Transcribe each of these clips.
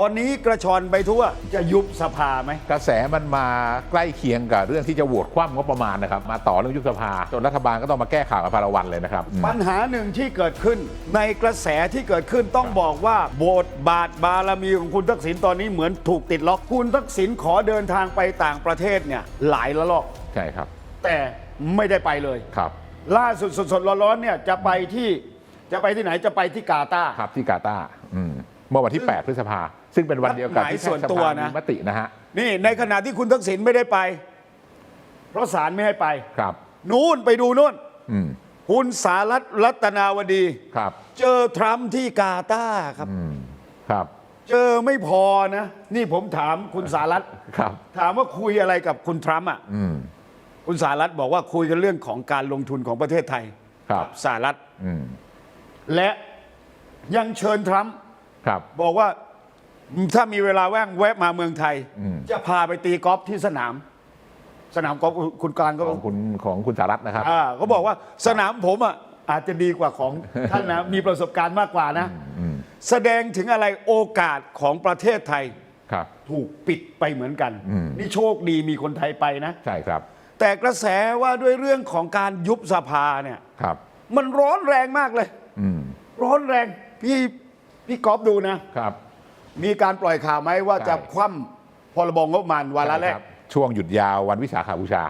ตอนนี้กระชอนไปทั่วจะยุบสภาไหมกระแสมันมาใกล้เคียงกับเรื่องที่จะโหวตคว่ำงบประมาณนะครับมาต่อเรื่องยุบสภาจนรัฐบาลก็ต้องมาแก้ข่าวกับพาราวันเลยนะครับอืมปัญหาหนึ่งที่เกิดขึ้น ในกระแสที่เกิดขึ้นต้องบอกว่าบทบาทบารมีของคุณทักษิณตอนนี้เหมือนถูกติดล็อกคุณทักษิณขอเดินทางไปต่างประเทศเนี่ยหลายละลอก ใช่ครับ แต่ไม่ได้ไปเลย ครับ ล่าสุดสดๆร้อนๆเนี่ยจะไปที่จะไปที่ไหนจะไปที่กาตาร์ครับที่กาตาร์อืม เมื่อวันที่ 8 พฤษภา ซึ่งเป็นวันเดียวกับที่นัดหมายส่วนตัวนะแพทย์สภามีมตินะฮะนี่ในขณะที่คุณทักษิณไม่ได้ไป เพราะศาลไม่ให้ไปครับ นู่นไปดูนู่นอืมคุณสารัตน์รัตนาวดีครับ เจอทรัมป์ที่กาตาร์ครับอืมครับ เจอไม่พอนะ นี่ผมถามคุณสารัตน์ครับ ถามว่าคุยอะไรกับคุณทรัมป์อะอืมคุณสารัตน์บอกว่าคุยกันเรื่องของการลงทุนของประเทศไทย ครับสหรัฐอืมและยังเชิญทรัมป์ ครับ บอกว่าถ้ามีเวลาว่างแวะมาเมืองไทย อืม จะพาไปตีกอล์ฟที่สนาม สนามกอล์ฟคุณการก็ ของคุณของคุณสารัตน์นะครับ อ่าเขาบอกว่าสนามผมอะอาจจะดีกว่าของ ท่านนะ มีประสบการณ์มากกว่านะอืมแสดงถึงอะไรโอกาสของประเทศไทยครับ ถูกปิดไปเหมือนกัน อืม นี่โชคดีมีคนไทยไปนะ ใช่ครับแต่กระแสว่าด้วยเรื่องของการยุบสภาเนี่ย ครับ มันร้อนแรงมากเลย อืม ร้อนแรง พี่ พี่ก๊อฟดูนะ ครับ มีการปล่อยข่าวไหมว่าใช่ จะคว่ำพรบงบประมาณวาระแรใช่กคบช่วงหยุดยาววันวิสาขาบูชา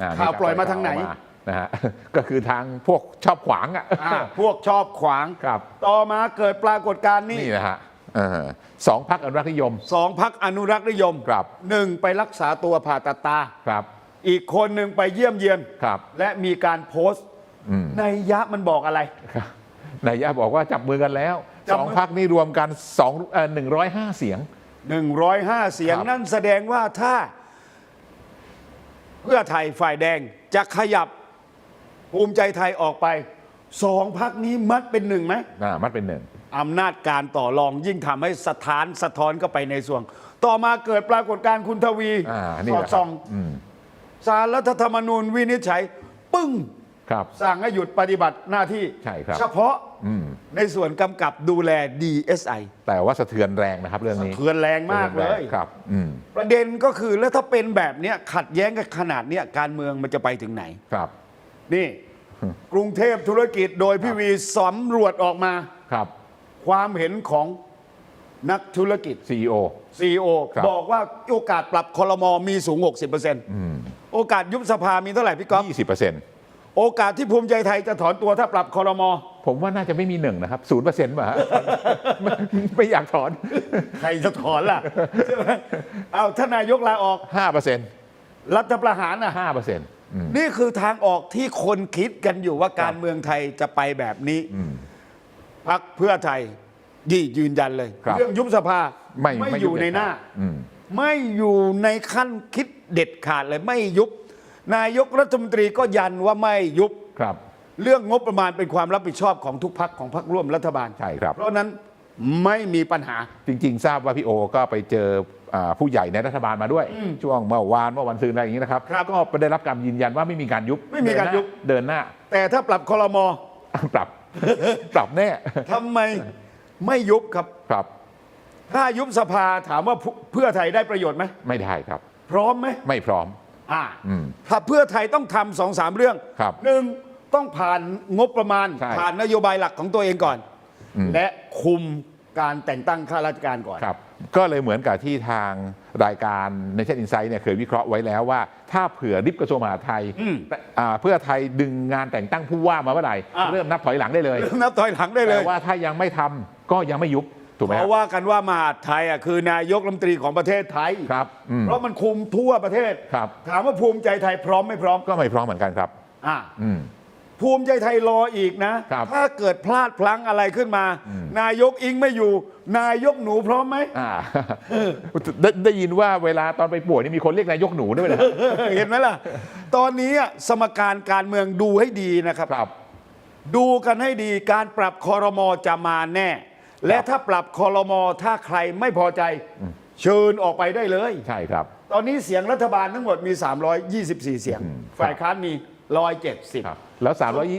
อ่ข่าวปล่อยมาทางไหนข่วออกนะฮะ ก็คือทางพวกชอบขวางอะ อ่าพวกชอบขวาง ครับ ต่อมาเกิดปรากฏการณ์นี้นี่นะฮะเออสองพักอนุรักษ์นิยม สองพักอนุรักษ์นิยมครับ หนึ่งไปรักษาตัวผ่าตัดตา ครับ อีกคนหนึ่งไปเยี่ยมเยียน ครับ และมีการโพสต์อืม ในยะมันบอกอะไร ครับ นายยะบอกว่าจับมือกันแล้วจับสองมือพักนี่รวมกันสองเอ่อหนึ่งร้อยห้าเสียง 105 เสียงครับ นั่นแสดงว่าถ้า เพื่อไทยฝ่ายแดงจะขยับภูมิใจไทยออกไปสองพักนี้มัดเป็นหนึ่งไหมอ่ามันเป็นหนึ่ง อำนาจการต่อรองยิ่งทำให้สถานสะท้อนเข้าไปในส่วนต่อมาเกิดปรากฏการณ์คุณทวีอ่า นี่สแหอดละคส่รัอบงอืม สารรัฐธรรมนูญวินิจฉัย ปึ้ง สั่งให้หยุดปฏิบัติหน้าที่เฉพาะในส่วนกำกับดูแล DSI แต่ว่าสะเทือนแรงนะครับเรื่องนี้สะเทือนแรงมากเลยครับประเด็นก็คือแล้วถ้าเป็นแบบนี้ขัดแย้งกันขนาดนี้การเมืองมันจะไปถึงไหนครับ นี่กรุงเทพธุรกิจโดยพี่วีสำรวจออกมาครับ ความเห็นของนักธุรกิจ CEO CEO บอกว่าโอกาสปรับคอรมอมีสูง 60%โอกาสยุบสภามีเท่าไหร่พี่ก๊อฟ20% โอกาสที่ภูมิใจไทยจะถอนตัวถ้าปรับคอรมอผมว่าน่าจะไม่มีหนึ่งนะครับศูนย์เปอร์เซ็นต์ป่ะฮะไม่ไม่อยากถอน ใครจะถอนล่ะใช่ไหมเอาถ้านายกลาออกห้าเปอร์เซ็นต์รัฐประหารอะห้าเปอร์เซ็นต์นี่คือทางออกที่คนคิดกันอยู่ว่าการเมืองไทยจะไปแบบนี้พักเพื่อไทยยี่ยืนยันเลยครับเรื่องยุบสภาไม่ไม่อยู่ยุบในหน้าเด็ดขาดอืมไม่อยู่ในขั้นคิดเด็ดขาดเลยไม่ยุบ นายกรัฐมนตรีก็ยันว่าไม่ยุบ ครับ เรื่องงบประมาณเป็นความรับผิดชอบของทุกพักของพักร่วมรัฐบาลใช่ครับ เพราะฉะนั้นไม่มีปัญหา จริง ๆ ทราบว่าพี่โอก็ไปเจออ่าผู้ใหญ่ในรัฐบาลมาด้วย ช่วงเมื่อวานเมื่อวันซืนอะไรอย่างนี้นะครับครับก็ได้รับการยืนยันว่าไม่มีการยุบไม่มีการยุบ เดินหน้าแต่ถ้าปรับคอรมอปรับ ปรับแน่ทำไมไม่ยุบครับ ครับถ้ายุบสภาถามว่าเพื่เพื่อไทยได้ประโยชน์ไหมไม่ได้ครับ พร้อมไหมไม่พร้อม อ่าอืม ถ้าเพื่อไทยต้องทำสองสามเรื่องครับหนึ่งต้องผ่านงบประมาณ ใช่ผ่านนโยบายหลักของตัวเองก่อน อืม และคุมการแต่งตั้งข้าราชการก่อน ครับ ก็เลยเหมือนกับที่ทางรายการในเช่นอินไซต์เนี่ยเคยวิเคราะห์ไว้แล้วว่า ถ้าเผื่อริบกระทรวงมหาดไทยอืมแต่อ่าเพื่อไทยดึงงานแต่งตั้งผู้ว่ามาเมื่อไหร่ อะเริ่มนับถอยหลังได้เลยนับถอยหลังได้เลแต่ย ว่าถ้ายังไม่ทำก็ยังไม่ยุบ ถูกไหมเพฮะราะว่ากันว่ามหาดไทยอะคือนายกรัฐมนตรีของประเทศไทยครับอืมเพราะมันคุมทั่วประเทศ ครับ ถามว่าภูมิใจไทยพร้อมไม่พร้อมก็ไม่พร้อมเหมือนกันครับ อ่าอืม ภูมิใจไทยรออีกนะ ครับถ้าเกิดพลาดพลั้งอะไรขึ้นมานายกอิงไม่อยู่ นายกหนูพร้อมไหม อ่าได้ได้ยินว่าเวลาตอนไปป่วยนี่มีคนเรียกนายกหนูด้วยนะ เห็นไหมล่ะ ตอนนี้อะสมการการเมืองดูให้ดีนะครับ ครับ ดูกันให้ดีการปรับคอรมอจะมาแน่ และถ้าปรับคอรมอถ้าใครไม่พอใจ เชิญออกไปได้เลย ใช่ครับ ตอนนี้เสียงรัฐบาลทั้งหมดมี 324 เสียง ฝ่ายค้านมี 170 ครับ แล้ว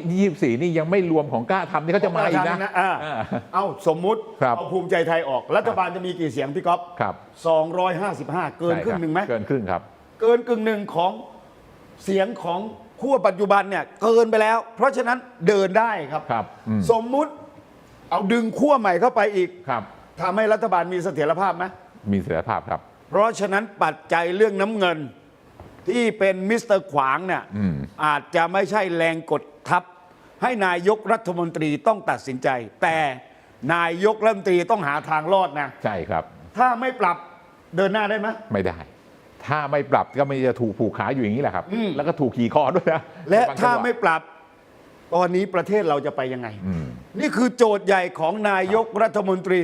324 นี่ยังไม่รวมของกล้าทำนี่เขาจะมาอีกนะอ่าอ่าเอาสมมุติครับเอาภูมิใจไทยออก รัฐบาลจะมีกี่เสียงพี่ก๊อฟครับ255 เกินครึ่งหนึ่งไหมเกินครึ่งครับ เกินกึ่งหนึ่งของเสียงของขั้วปัจจุบันเนี่ยเกินไปแล้ว เพราะฉะนั้นเดินได้ครับครับอืมสมมุติ เอาดึงขั้วใหม่เข้าไปอีกครับทำให้รัฐบาลมีเสถียรภาพไหมมีเสถียรภาพครับ เพราะฉะนั้นปัจจัยเรื่องน้ำเงิน ที่เป็นมิสเตอร์ขวางเนี่ยอืม อาจจะไม่ใช่แรงกดทับ ให้นายกรัฐมนตรีต้องตัดสินใจ แต่นายกรัฐมนตรีต้องหาทางรอดนะ ใช่ครับ ถ้าไม่ปรับเดินหน้าได้ไหม ไม่ได้ ถ้าไม่ปรับก็ไม่จะถูกผูกขาอยู่อย่างนี้แหละครับ อืม แล้วก็ถูกขี่คอด้วยนะและบงจัถ้างหวไม่ปรับ ตอนนี้ประเทศเราจะไปยังไง อืม นี่คือโจทย์ใหญ่ของนายกรัฐมนตรี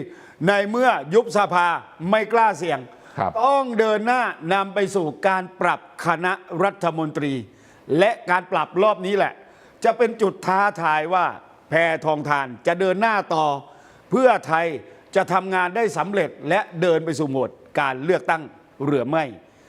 ในเมื่อยุบสภาไม่กล้าเสี่ยง ครับต้องเดินหน้านำไปสู่การปรับคณะรัฐมนตรี และการปรับรอบนี้แหละ จะเป็นจุดท้าทายว่าแพทองทานจะเดินหน้าต่อ เพื่อไทยจะทำงานได้สำเร็จและเดินไปสู่โหมดการเลือกตั้งหรือไม่